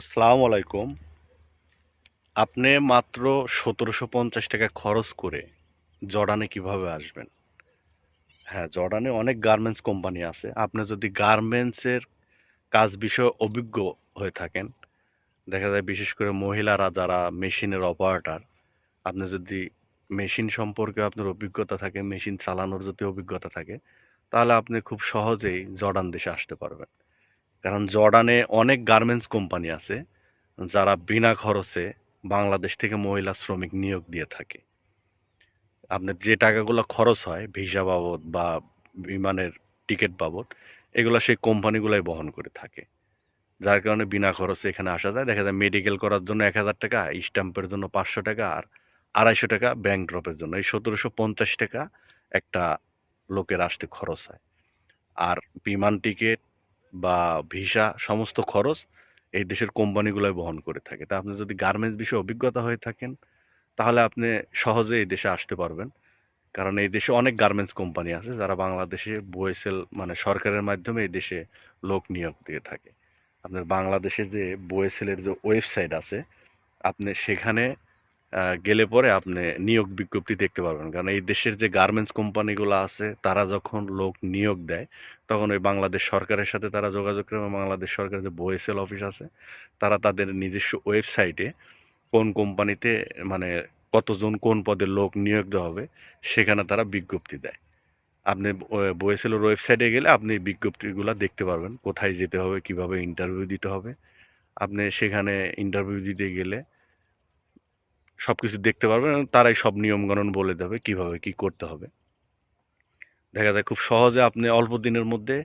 আসসালামু আলাইকুম আপনি মাত্র সতেরোশো পঞ্চাশ টাকা খরচ করে জর্ডানে কীভাবে আসবেন? হ্যাঁ জর্ডানে অনেক গার্মেন্টস কোম্পানি আছে। আপনি যদি গার্মেন্টসের কাজ বিষয়ে অভিজ্ঞ হয়ে থাকেন, দেখা যায় বিশেষ করে মহিলারা যারা মেশিনের অপারেটার, আপনি যদি মেশিন সম্পর্কে আপনার অভিজ্ঞতা থাকে, মেশিন চালানোর যদি অভিজ্ঞতা থাকে, তাহলে আপনি খুব সহজেই জর্ডান দেশে আসতে পারবেন। কারণ জর্ডানে অনেক গার্মেন্টস কোম্পানি আছে যারা বিনা খরচে বাংলাদেশ থেকে মহিলা শ্রমিক নিয়োগ দিয়ে থাকে। আপনার যে টাকাগুলো খরচ হয়, ভিসা বাবদ বা বিমানের টিকিট বাবদ, এগুলো সেই কোম্পানিগুলাই বহন করে থাকে। যার কারণে বিনা খরচে এখানে আসা যায়। দেখা যায় মেডিকেল করার জন্য এক হাজার টাকা, স্ট্যাম্পের জন্য পাঁচশো টাকা আর আড়াইশো টাকা ব্যাংক ড্রপের জন্য। এই সতেরোশো পঞ্চাশ টাকা একটা লোকের আসতে খরচ হয়। আর বিমান টিকিট বা ভিসা সমস্ত খরচ এই দেশের কোম্পানিগুলোই বহন করে থাকে। তা আপনি যদি গার্মেন্টস বিষয়ে অভিজ্ঞতা হয়ে থাকেন, তাহলে আপনি সহজে এই দেশে আসতে পারবেন। কারণ এই দেশে অনেক গার্মেন্টস কোম্পানি আছে, যারা বাংলাদেশে বোয়েসেল মানে সরকারের মাধ্যমে এই দেশে লোক নিয়োগ দিয়ে থাকে। আপনার বাংলাদেশে যে বোয়েসেলের যে ওয়েবসাইট আছে, আপনি সেখানে গেলে পরে আপনি নিয়োগ বিজ্ঞপ্তি দেখতে পারবেন। কারণ এই দেশের যে গার্মেন্টস কোম্পানিগুলো আছে, তারা যখন লোক নিয়োগ দেয়, তখন ওই বাংলাদেশ সরকারের সাথে তারা যোগাযোগ করে বাংলাদেশ সরকারের যে বোয়েসেল অফিস আছে, তারা তাদের নিজস্ব ওয়েবসাইটে কোন কোম্পানিতে মানে কতজন কোন পদে লোক নিয়োগ দেওয়া হবে, সেখানে তারা বিজ্ঞপ্তি দেয়। আপনি বোয়েসেলের ওয়েবসাইটে গেলে আপনি বিজ্ঞপ্তিগুলো দেখতে পারবেন, কোথায় যেতে হবে, কীভাবে ইন্টারভিউ দিতে হবে। আপনি সেখানে ইন্টারভিউ দিতে গেলে সবকিছু দেখতে পারবেন তারাই সব নিয়মকানুন বলে দেবে কীভাবে কি করতে হবে। দেখা যায় খুব সহজে আপনি অল্প দিনের মধ্যে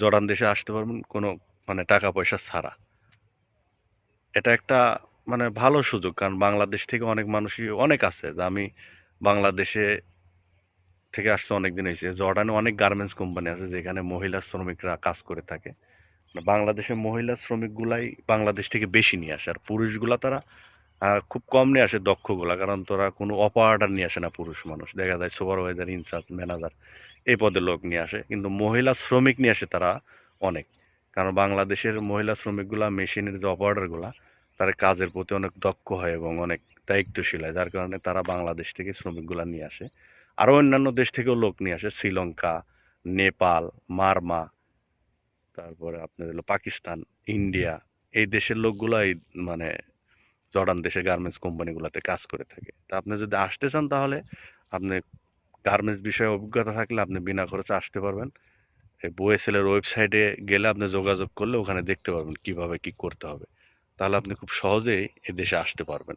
জর্ডান দেশে আসতে পারবেন কোনো মানে টাকা পয়সা ছাড়া। এটা একটা মানে ভালো সুযোগ, কারণ বাংলাদেশ থেকে অনেক মানুষই, অনেক আছে যে আমি বাংলাদেশে থেকে আসতে অনেক দিন হয়েছে। জর্ডানে অনেক গার্মেন্টস কোম্পানি আছে যেখানে মহিলা শ্রমিকরা কাজ করে থাকে। বাংলাদেশে মহিলা শ্রমিকগুলাই বাংলাদেশ থেকে বেশি নিয়ে আসে, আর পুরুষগুলা তারা খুব কম নিয়ে আসে দক্ষগুলা, কারণ তোরা কোনো অপারেটার নিয়ে আসে না পুরুষ মানুষ। দেখা যায় সুপারভাইজার ইনচার্জ ম্যানেজার এই পদে লোক নিয়ে আসে, কিন্তু মহিলা শ্রমিক নিয়ে আসে তারা অনেক। কারণ বাংলাদেশের মহিলা শ্রমিকগুলা মেশিনের যে অপারেটরগুলা তারা কাজের প্রতি অনেক দক্ষ হয় এবং অনেক দায়িত্বশীল হয়, যার কারণে তারা বাংলাদেশ থেকে শ্রমিকগুলা নিয়ে আসে। আরও অন্যান্য দেশ থেকেও লোক নিয়ে আসে, শ্রীলঙ্কা, নেপাল, মারমা, তারপরে আপনার হলো পাকিস্তান, ইন্ডিয়া। এই দেশের লোকগুলো এই মানে জর্ডান দেশে গার্মেন্টস কোম্পানিগুলোতে কাজ করে থাকে। তা আপনি যদি আসতে চান তাহলে আপনি গার্মেন্টস বিষয়ে অভিজ্ঞতা থাকলে আপনি বিনা খরচে আসতে পারবেন। এই বোয়েসেলের ওয়েবসাইটে গেলে আপনি যোগাযোগ করলে ওখানে দেখতে পারবেন কীভাবে কি করতে হবে। তাহলে আপনি খুব সহজেই এদেশে দেশে আসতে পারবেন।